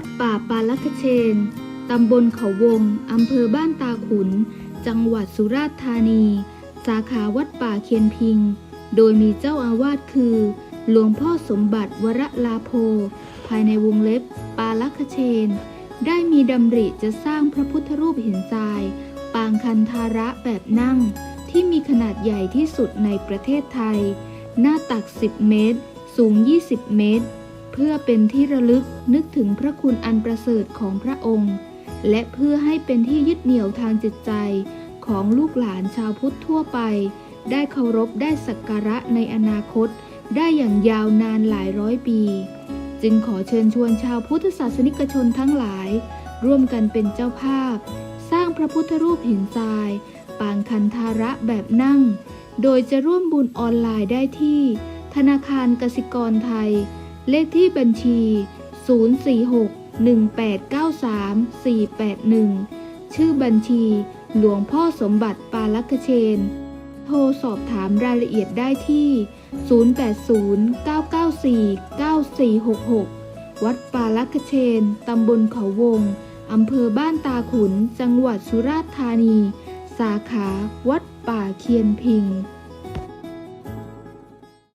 วัดป่าปาลคเชน ตำบลเขาวง อำเภอบ้านตาขุน จังหวัดสุราษฎร์ธานี สาขาวัดป่าเคียนพิง โดยมีเจ้าอาวาสคือ หลวงพ่อสมบัติวรลาโพ ภายในวงเล็บ ปาลคเชน ได้มีดำริจะสร้างพระพุทธรูปหินทราย ปางคันธาระแบบนั่ง ที่มีขนาดใหญ่ที่สุดในประเทศไทย หน้าตัก 10 เมตร สูง 20 เมตร เพื่อเป็นที่ระลึกนึกถึงพระคุณอันประเสริฐของพระองค์ และเพื่อให้เป็นที่ยึดเหนี่ยวทางจิตใจของลูกหลานชาวพุทธทั่วไป ได้เคารพได้สักการะในอนาคต ได้อย่างยาวนานหลายร้อยปี จึงขอเชิญชวนชาวพุทธศาสนิกชนทั้งหลาย ร่วมกันเป็นเจ้าภาพ สร้างพระพุทธรูปหินทราย ปางคันธาระแบบนั่ง โดยจะร่วมบุญออนไลน์ได้ที่ ธนาคารกสิกรไทย เลขที่บัญชี 046 1893 481 ชื่อบัญชี หลวงพ่อสมบัติปาลักเชน โทรสอบถามรายละเอียดได้ที่ 080-994-9466 วัดปาลักเชน ตำบลเขาวง อำเภอบ้านตาขุน จังหวัดสุราษฎร์ธานี สาขา วัดป่าเคียนพิง